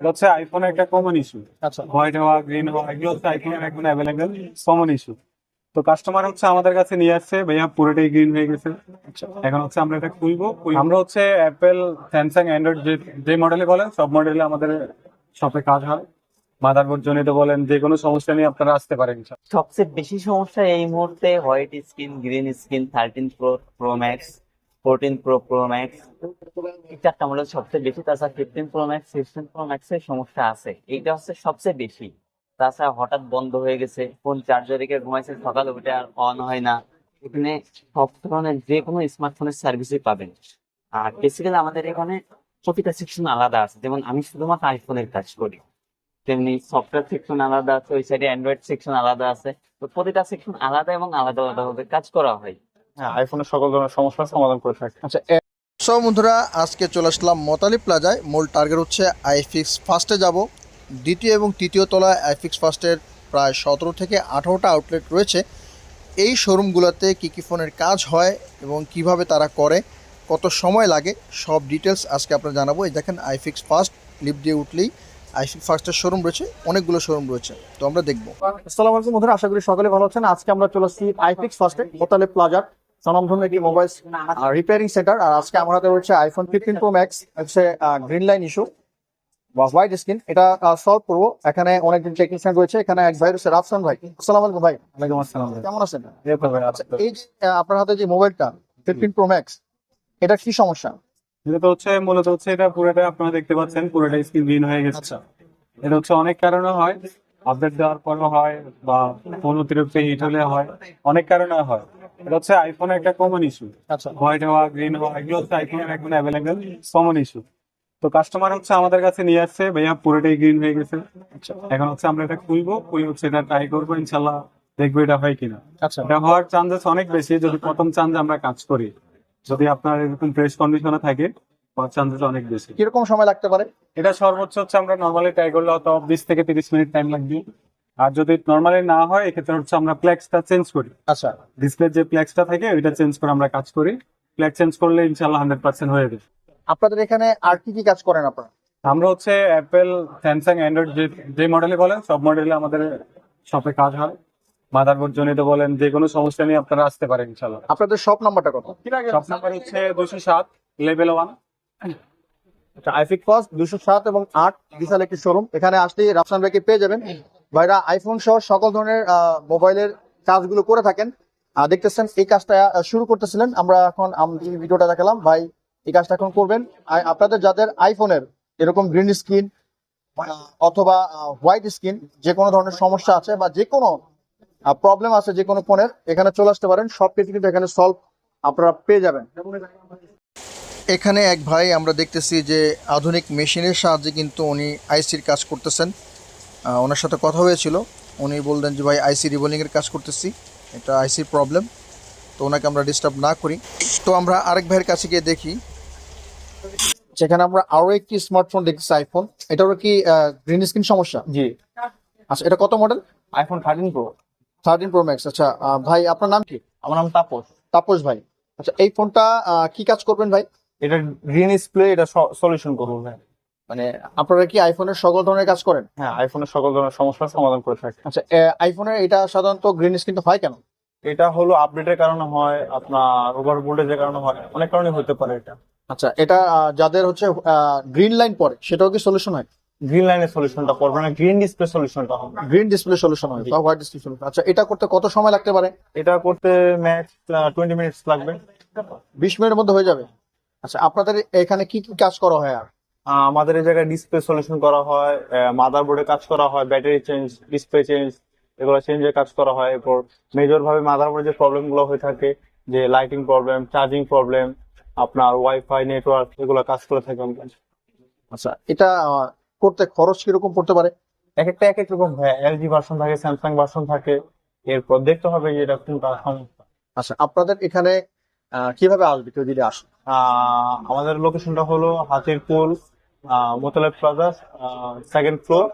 হচ্ছে আইফোনের একটা কমন ইস্যু আচ্ছা। হোয়াইট হওয়া গ্রিন হওয়া এগুলো হচ্ছে আইফোনের এখন অ্যাভেলেবেল কমন ইস্যু তো কাস্টমার হচ্ছে আমাদের কাছে নিয়ে আসছে ভাইয়া পুরোটাই গ্রিন হয়ে গেছে। এখন হচ্ছে আমরা এটা খুলবো। আমরা হচ্ছে অ্যাপেল স্যামসাং অ্যান্ড্রয়েড যে যে মডেলে বলেন সব মডেলে আমাদের শপে কাজ হয়। মাদারবোর্ড জনিত বলেন যে কোনো সমস্যা নিয়ে আপনারা আসতে পারেন সবচেয়ে বেশি সমস্যা এই মুহূর্তে white screen green screen thirteen pro pro max fourteen pro pro max এই চারটা মডেল সবচেয়ে বেশি, তাছাড়া fifteen pro max sixteen pro max এর সমস্যা আছে। এইটা হচ্ছে সবচেয়ে বেশি। তাছাড়া হঠাৎ বন্ধ হয়ে গেছে ফোন চার্জার রেখে ঘুমাইছে, সকালে উঠে আর অন হয় না। এখানে সব ধরনের যে কোনো স্মার্টফোনের সার্ভিসই পাবেন। আর বেসিক্যালি আমাদের এখানে প্রতিটা সেকশন আলাদা আছে। যেমন আমি শুধুমাত্র আইফোনের কাজ করি। তেমনি সফটওয়্যার সেকশন আলাদা আছে, ওই সাইডে অ্যান্ড্রয়েড সেকশন আলাদা আছে। তো প্রতিটা সেকশন আলাদা এবং আলাদা আলাদা ভাবে কাজ করা হয়। হ্যাঁ আইফোনের সকল ধরনের সমস্যার সমাধান করে থাকে। আচ্ছা সব বন্ধুরা আজকে চলে আসলাম মোতালি প্লাজায়। মূল টার্গেট হচ্ছে আইফিক্স ফার্স্টে যাব। দ্বিতীয় এবং তৃতীয় তলায় আইফিক্স ফার্স্টের প্রায় সতেরো থেকে আঠারোটা আউটলেট রয়েছে। এই শোরুমগুলোতে কী কী ফোনের কাজ হয় এবং কীভাবে তারা করে কত সময় লাগে সব ডিটেলস আজকে আপনারা জানাব। এই দেখেন আইফিক্স ফার্স্ট লিফট দিয়ে উঠলেই আইফিক্স ফার্স্টের শোরুম রয়েছে অনেকগুলো শোরুম রয়েছে। তো আমরা দেখব। আসসালামু আলাইকুম বন্ধুরা আশা করি সকলে ভালো আছেন। আজকে আমরা চলে আসছি আইফিক্স ফার্স্টে মোতালে প্লাজার। স্বনামধন্য একটি মোবাইল? রিপেয়ারিং সেন্টার আর আজকে আমার হাতে রয়েছে আইফোন ফিফটিন প্রো ম্যাক্স হচ্ছে গ্রিন লাইন ইস্যু বা হোয়াইট স্ক্রিন এটা সলভ করব। এখানে অনেকজন টেকনিশিয়ান রয়েছে এখানে এক ভাই রয়েছে রাফসান ভাই। আসসালামু আলাইকুম ভাই। ওয়ালাইকুম আসসালাম কেমন আছেন? এই আচ্ছা। এই যে, আহ, আপনার হাতে যে মোবাইলটা ফিফটিন প্রো ম্যাক্স এটা কি সমস্যা? এটা তো হচ্ছে মূলত হচ্ছে এটা পুরোটা আপনারা দেখতে পাচ্ছেন পুরোটা স্ক্রিন গ্রিন হয়ে গেছে। আচ্ছা। এটা হচ্ছে অনেক কারণে হয় আপডেট দেওয়ার পরও হয় বা ফোন অতিরিক্ত হিট হলে হয় অনেক কারণে হয়। এটা হচ্ছে আইফোনের একটা কমন ইস্যু আচ্ছা। হোয়াইট হওয়া গ্রিন হওয়া এগুলো হচ্ছে আইফোনের এখন অ্যাভেলেবেল কমন ইস্যু তো কাস্টমার হচ্ছে আমাদের কাছে নিয়ে আসছে ভাইয়া পুরোটাই গ্রিন হয়ে গেছে। এখন হচ্ছে আমরা এটা খুলবো খুলে হচ্ছে এটা ট্রাই করব ইনশাল্লাহ দেখব এটা হয় কিনা। আচ্ছা। এটা হওয়ার চান্সেস অনেক বেশি যদি প্রথম চান্সে আমরা কাজ করি। যদি আপনার এরকম ফ্রেশ কন্ডিশনে থাকে হওয়ার চান্সেস অনেক বেশি। কীরকম সময় লাগতে পারে? এটা সর্বোচ্চ হচ্ছে আমরা নর্মালি ট্রাই করলে হয়তো বিশ থেকে তিরিশ মিনিট টাইম লাগবে। আর যদি নর্মালি না হয় এক্ষেত্রে হচ্ছে আমরা প্লেক্সটা চেঞ্জ করি। আচ্ছা। ডিসপ্লে যে প্লেক্সটা থাকে ওইটা চেঞ্জ করে আমরা কাজ করি। প্লেক্স চেঞ্জ করলে ইনশাল্লাহ হান্ড্রেড পার্সেন্ট হয়ে যাবে। আপনাদের এখানে আর কি কি কাজ করেন আপনারা? আমরা হচ্ছে অ্যাপেল স্যামসাং অ্যান্ড্রয়েড যে যে মডেলে বলেন সব মডেলে আমাদের শপে কাজ হয়। মাদারবোর্ড জনিত বলেন যে কোনো সমস্যা নিয়ে আপনারা আসতে পারেন ইনশাল্লাহ আপনাদের শপ নাম্বারটা কত? শপ নাম্বার হচ্ছে দুশো সাত লেভেল ওয়ান আচ্ছা আইফিক ফার্স্ট দুশো সাত এবং আট বিশাল একটি শোরুম এখানে আসলেই রাফসান ভাইকে পেয়ে যাবেন। ভাইরা আইফোন সহ সকল ধরনের মোবাইলের কাজগুলো করে থাকেন। দেখতেছেন এই কাজটা শুরু করতেছিলেন। আমরা এখন ভিডিওটা দেখালাম। ভাই, এই কাজটা এখন করবেন। আপনাদের যাদের আইফোনের এরকম গ্রিন স্ক্রিন অথবা হোয়াইট স্ক্রিন যে কোনো ধরনের সমস্যা আছে বা যে কোনো প্রবলেম আছে যে কোনো ফোনের এখানে চলে আসতে পারেন। সব কিছু কিন্তু এখানে সলভ আপনারা পেয়ে যাবেন। এখানে এক ভাই আমরা দেখতেছি যে আধুনিক মেশিনের সাহায্যে কিন্তু উনি আইসির কাজ করতেছেন। ওনার সাথে কথা হয়েছিল। উনি বললেন যে ভাই আইসি রিবোলিং এর কাজ করতেছি। এটা আইসির প্রবলেম তো ওনাকে আমরা ডিস্টার্ব না করি। তো আমরা আরেক ভাইয়ের কাছে গিয়ে দেখি। যেখানে আমরা আরও একটি স্মার্টফোন দেখতেছি আইফোন এটারও কি গ্রিন স্ক্রিন সমস্যা? জি। আচ্ছা এটা কত model iPhone thirteen pro thirteen pro max আচ্ছা ভাই আপনার নাম কি? আমার নাম তাপস। তাপস ভাই আচ্ছা এই ফোনটা কি কাজ করবেন ভাই? এটা গ্রিন ডিসপ্লে এটা সলিউশন করব ভাই। মানে আপনারা কি আইফোনের সকল ধরনের কাজ করেন? হ্যাঁ আইফোনের সকল ধরনের সমস্যার সমাধান করে থাকে। আচ্ছা আইফোনের এটা সাধারণত গ্রিন স্ক্রিন হয় কেন? এটা হলো আপডেটের কারণে হয় আপনার ওভার ভোল্টেজের কারণে হয় অনেক কারণে হতে পারে এটা। আচ্ছা এটা যাদের হচ্ছে গ্রিন লাইন পড়ে সেটাও কি সলিউশন হয়? গ্রিন লাইনের সলিউশনটা করবে না গ্রিন ডিসপ্লে সলিউশনটা হবে। গ্রিন ডিসপ্লে সলিউশন হয় বা হোয়াইট ডিসপ্লে সলিউশন আচ্ছা এটা করতে কত সময় লাগতে পারে? এটা করতে ম্যাক্স টোয়েন্টি মিনিটস লাগবে। বিশ মিনিটের মধ্যে হয়ে যাবে। আচ্ছা আপনাদের এখানে কি কি কাজ করা হয় আর? আমাদের এই জায়গায় ডিসপ্লে সলিউশন করা হয় মাদারবোর্ডে কাজ করা হয় ব্যাটারি চেঞ্জ ডিসপ্লে চেঞ্জ এগুলো চেঞ্জের কাজ করা হয়। এরপর মেজর ভাবে মাদারবোর্ডে যে প্রবলেমগুলো হয়ে থাকে যে লাইটিং প্রবলেম চার্জিং প্রবলেম আপনার ওয়াইফাই নেটওয়ার্ক এগুলো কাজ করে থাকে আমাদের। আচ্ছা এটা করতে খরচ কীরকম পড়তে পারে? এক একটা এক এক রকম হয়। এলজি ভার্সন থাকে স্যামসাং ভার্সন থাকে। এরপর দেখতে হবে যে এটা কোনটা সমস্যা আচ্ছা আপনাদের এখানে কীভাবে আসবে? কেউ যদি আসে। আমাদের লোকেশনটা হলো Hatirpul Motaleb plaza second floor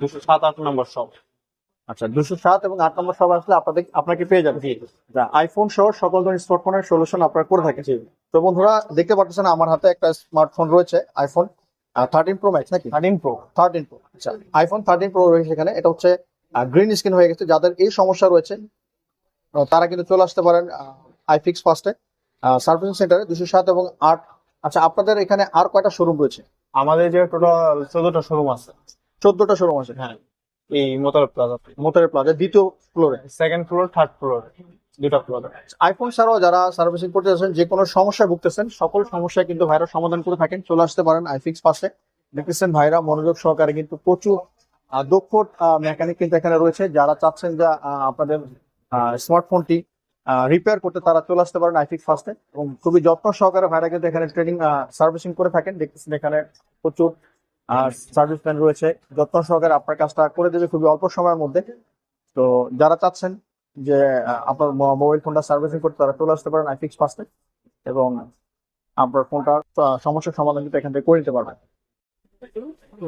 দুশো সাত আট নম্বর শপ আচ্ছা দুশো সাত এবং আট নম্বর সব আসলে আপনাদের আপনাকে পেয়ে যাবে আইফোন সহ সকল ধরনের স্মার্টফোনের সলিউশন আপনারা করে থাকেন। তো বন্ধুরা দেখতে পাচ্ছেন আমার হাতে একটা স্মার্টফোন রয়েছে আইফোন থার্টিন প্রো ম্যাক্স নাকি? থার্টিন প্রো থার্টিন প্রো আচ্ছা আইফোন থার্টিন প্রো রয়েছে এখানে। এটা হচ্ছে গ্রিন স্ক্রিন হয়ে গেছে। যাদের এই সমস্যা রয়েছে তারা কিন্তু চলে আসতে পারেন আইফিক্স ফার্স্টে সার্ভিসিং সেন্টারে দুশো সাত এবং আট। আচ্ছা আপনাদের এখানে আর কয়টা শোরুম রয়েছে? আমাদের যে টোটাল চোদ্দটা শোরুম আছে। চোদ্দটা শোরুম আছে? হ্যাঁ এই মোতার প্লাজা মোটরের প্লাজা দ্বিতীয় ফ্লোরে সেকেন্ড ফ্লোর থার্ড ফ্লোর দুটা ফ্লোর আইফোন ছাড়াও যারা সার্ভিসিং করতে যাচ্ছেন যে কোনো সমস্যায় ভুগতেছেন সকল সমস্যায় কিন্তু ভাইরা সমাধান করে থাকেন। চলে আসতে পারেন আইফিক্স পাশে। দেখতেছেন ভাইরা মনোযোগ সহকারে কিন্তু প্রচুর দক্ষ মেকানিক কিন্তু এখানে রয়েছে। যারা চাচ্ছেন যে আপনাদের স্মার্টফোনটি রিপেয়ার করতে তারা চলে আসতে পারেন আইফিক্স ফার্স্টে এবং খুবই যত্ন সহকারে ভাইরা কিন্তু এখানে ট্রেনিং সার্ভিসিং করে থাকেন। দেখতেছেন এখানে প্রচুর আর সার্ভিস ম্যান রয়েছে। যত্ন সহকারে আপনার কাজটা করে দেবে খুবই অল্প সময়ের মধ্যে। তো যারা চাচ্ছেন যে আপনার মোবাইল ফোনটা সার্ভিসিং করতে তারা চলে আসতে পারেন আইফিক্স ফার্স্টে এবং আপনার ফোনটার সমস্যার সমাধান কিন্তু এখান থেকে করে নিতে পারবেন।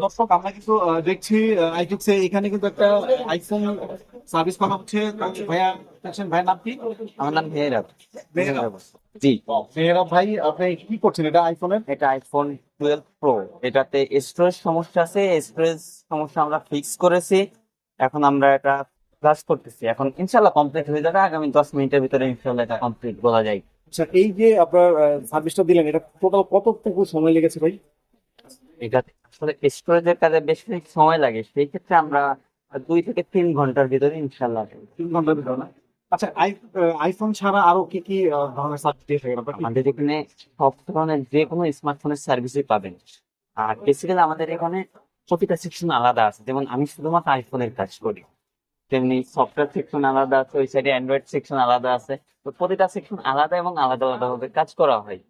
দর্শক আমরা কিন্তু দেখছি আইটিক্সে এখানে কিন্তু একটা আইফোন সার্ভিস করা হচ্ছে। ভাইয়া দেখছেন ভাইয়ের নাম কি? আমার নাম মেহরাব। মেহরাব। জি। মেহরাব ভাই আপনি কি করছেন এটা আইফোনের এটা আইফোন টুয়েলভ প্রো এটাতে স্টোরেজ সমস্যা আছে স্টোরেজ সমস্যা আমরা ফিক্স করেছি। এখন আমরা এটা ক্লাস করতেছি। এখন ইনশাল্লাহ কমপ্লিট হয়ে যাবে। আগামী দশ মিনিটের ভিতরে ইনশাল্লাহ এটা কমপ্লিট বলা যায়। আচ্ছা এই যে আপনার সার্ভিসটা দিলেন এটা টোটাল কতটুকু সময় লেগেছে ভাই? এটা আসলে স্টোরেজের কাজে বেশ সময় লাগে সেই ক্ষেত্রে আমরা দুই থেকে তিন ঘণ্টার ভিতরে ইনশাল্লাহ তিন ঘণ্টার ভিতরে না? আচ্ছা আইফোন ছাড়া আরও কি কি ধরনের সার্ভিস দিয়ে থাকেন আমাদের এখানে সব ধরনের যে কোনো স্মার্টফোনের সার্ভিসই পাবেন। আর বেসিক্যালি আমাদের এখানে প্রতিটা সেকশন আলাদা আছে। যেমন আমি শুধুমাত্র আইফোনের কাজ করি। তেমনি সফটওয়্যার সেকশন আলাদা আছে ওই সাইডে অ্যান্ড্রয়েড সেকশন আলাদা আছে। তো প্রতিটা সেকশন আলাদা এবং আলাদা আলাদা ভাবে কাজ করা হয়।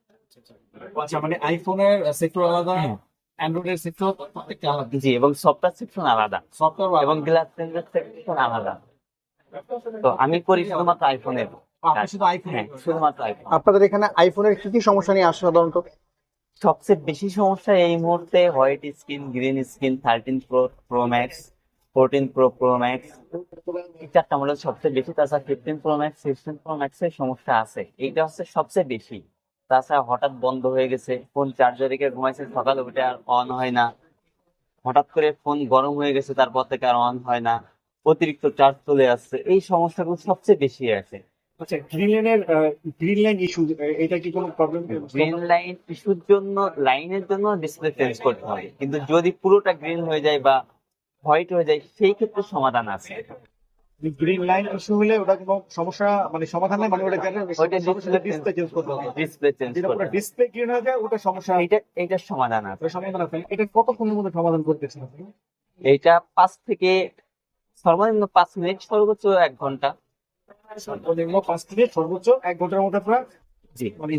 আচ্ছা মানে আইফোনের সেক্টর আলাদা হ্যাঁ। অ্যান্ড্রয়েডের সেক্টর প্রত্যেকটা আলাদা। জি এবং সফটওয়্যার সেকশন আলাদা। সফটওয়্যার এবং গ্লাস চেঞ্জের সেকশন আলাদা। তো আমি করি শুধুমাত্র আইফোনের আপনি শুধু আইফোন হ্যাঁ আপনাদের এখানে আইফোনের কি কি সমস্যা নিয়ে আসে সাধারণত? সবচেয়ে বেশি সমস্যা এই মুহূর্তে white screen green screen thirteen pro pro max fourteen pro pro max এই চারটা মডেল সবচেয়ে বেশি তাছাড়া fifteen pro max sixteen pro max এর সমস্যা আছে। এইটা হচ্ছে সবচেয়ে বেশি। তাছাড়া হঠাৎ বন্ধ হয়ে গেছে ফোন চার্জার রেখে ঘুমাইছে সকালে উঠে আর অন হয় না। হঠাৎ করে ফোন গরম হয়ে গেছে তারপর থেকে আর অন হয় না। অতিরিক্ত চার্জ চলে আসছে। এই সমস্যাগুলো সবচেয়ে বেশি আছে। আচ্ছা গ্রিন লাইনের গ্রিন লাইন ইস্যু এটা কি কোনো প্রবলেম গ্রিন লাইন ইস্যুর জন্য লাইনের জন্য ডিসপ্লে চেঞ্জ করতে হয় কিন্তু যদি পুরোটা গ্রিন হয়ে যায় বা হোয়াইট হয়ে যায় সেই ক্ষেত্রে সমাধান আছে। গ্রিন লাইন ইস্যু হলে ওটা কোনো সমস্যা মানে সমাধান নেই মানে ওটা ডিসপ্লে চেঞ্জ করতে হবে। ডিসপ্লে চেঞ্জ করতে ডিসপ্লে গ্রিন হয়ে যায় ওটা সমস্যা এইটা এইটার সমাধান আছে। সমাধান আছে। এটা কতক্ষণের মধ্যে সমাধান করতেছেন এইটা পাঁচ থেকে সর্বনিম্ন পাঁচ মিনিট সর্বোচ্চ এক ঘণ্টা। সর্বনিম্ন পাঁচ থেকে সর্বোচ্চ এক ঘণ্টার মধ্যে আপনারা জি। মানে?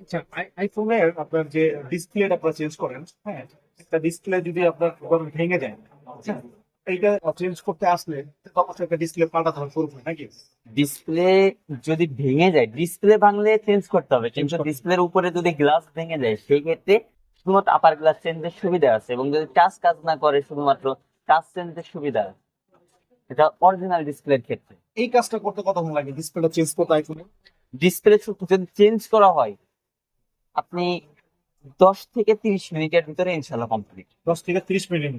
আচ্ছা আই- আইফোনের আপনার যে ডিসপ্লেটা আপনারা চেঞ্জ করেন হ্যাঁ একটা ডিসপ্লে যদি আপনার ভেঙে যায় হ্যাঁ, এইটা চেঞ্জ করতে আসলে অবশ্যই একটা ডিসপ্লে পাল্টাতে হবে পুরোপুরি নাকি? ডিসপ্লে যদি ভেঙে যায় ডিসপ্লে ভাঙলে চেঞ্জ করতে হবে। কিন্তু ডিসপ্লের উপরে যদি গ্লাস ভেঙে যায় সেই ক্ষেত্রে শুধুমাত্র আপার গ্লাস চেঞ্জের সুবিধা আছে এবং যদি টাচ কাজ না করে শুধুমাত্র টাচ চেঞ্জের সুবিধা আছে। এটা অরিজিনাল ডিসপ্লের ক্ষেত্রে। এই কাজটা করতে কতক্ষণ লাগে? ডিসপ্লেটা চেঞ্জ করতে আইফোনে ডিসপ্লে যদি চেঞ্জ করা হয় আপনি দশ থেকে তিরিশ মিনিটের ভিতরে ইনশাল্লাহ কমপ্লিট দশ থেকে তিরিশ মিনিট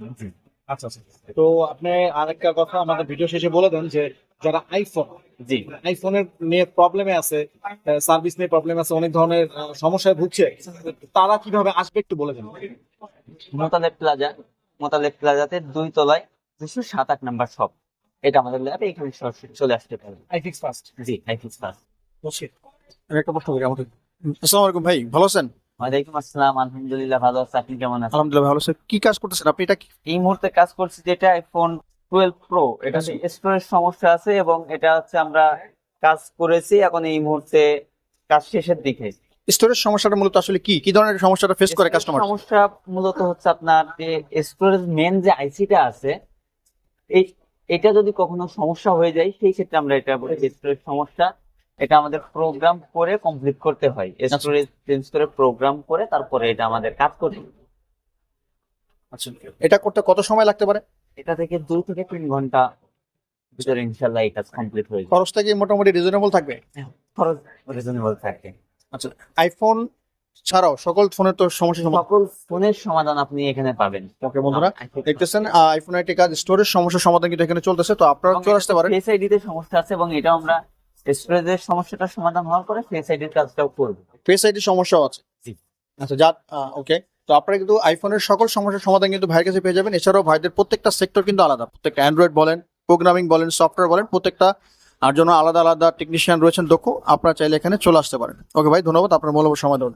আচ্ছা আচ্ছা। তো আপনি আরেকটা কথা আমাদের ভিডিও শেষে বলে দেন যে যারা আইফোন জি। আইফোনের নিয়ে প্রবলেমে আছে সার্ভিস নিয়ে প্রবলেম আছে অনেক ধরনের সমস্যায় ভুগছে তারা কীভাবে আসবে একটু বলে দেন? মোতালেব প্লাজা মোতালেব প্লাজাতে দুই তলায় দুশো সাত আট নাম্বার শপ এটা আমাদের ল্যাবে এখানে সরাসরি চলে আসতে পারে। আইফিক্স ফার্স্ট জি আইফিক্স পাস আমি একটা প্রশ্ন করি আমাদের আসসালামু আলাইকুম ভাই ভালো আছেন? ওয়ালাইকুম আসসালাম আলহামদুলিল্লাহ ভালো আছে। আপনি কেমন আছেন? আলহামদুলিল্লাহ ভালো আছেন কি কাজ করতেছেন আপনি? এটা কি- এই মুহূর্তে কাজ করছি যেটা আইফোন টুয়েলভ প্রো এটা স্টোরেজ সমস্যা আছে এবং এটা হচ্ছে আমরা কাজ করেছি এখন এই মুহূর্তে কাজ শেষের দিকে। স্টোরেজ সমস্যাটা মূলত আসলে কি? কি ধরনের সমস্যাটা ফেস করে কাস্টমার সমস্যা মূলত হচ্ছে আপনার যে স্টোরেজ মেন যে আইসিটা আছে এই এটা যদি কখনো সমস্যা হয়ে যায় সেই ক্ষেত্রে আমরা এটা বলি স্টোরেজ সমস্যা। এটা আমাদের প্রোগ্রাম করে কমপ্লিট করতে হয়। স্টোরেজ চেঞ্জ করে প্রোগ্রাম করে তারপরে এটা আমাদের কাজ করতে আচ্ছা এটা করতে কত সময় লাগতে পারে? এটা থেকে দুই থেকে তিন ঘণ্টা ভিতরে ইনশাল্লাহ এই কাজ কমপ্লিট হয়ে যাবে। খরচটা কি মোটামুটি রিজনেবল থাকবে? খরচ রিজনেবল থাকে। আচ্ছা আইফোন ছাড়াও সকল ফোনের তো সমস্যা সমাধান সকল ফোনের সমাধান আপনি এখানে পাবেন। ওকে বন্ধুরা দেখতেছেন আইফোন আইটি কাজ স্টোরেজ সমস্যার সমাধান কিন্তু এখানে চলতেছে তো আপনারা চলে আসতে পারেন। ফেস আইডি তে সমস্যা আছে এবং এটাও আমরা স্টোরেজের সমস্যাটার সমাধান হওয়ার পরে ফেস আইডির কাজটাও করবে। ফেস আইডি সমস্যাও আছে। জি। আচ্ছা যা ওকে তো আপনারা কিন্তু আইফোনের সকল সমস্যার সমাধান কিন্তু ভাইয়ের কাছে পেয়ে যাবেন। এছাড়াও ভাইদের প্রত্যেকটা সেক্টর কিন্তু আলাদা। প্রত্যেকটা অ্যান্ড্রয়েড বলেন প্রোগ্রামিং বলেন সফটওয়্যার বলেন প্রত্যেকটা আর জন্য আলাদা আলাদা টেকনিশিয়ান রয়েছেন দক্ষ আপনারা চাইলে এখানে চলে আসতে পারেন। ওকে ভাই ধন্যবাদ। আপনার মূল্যবান সময় জন্য।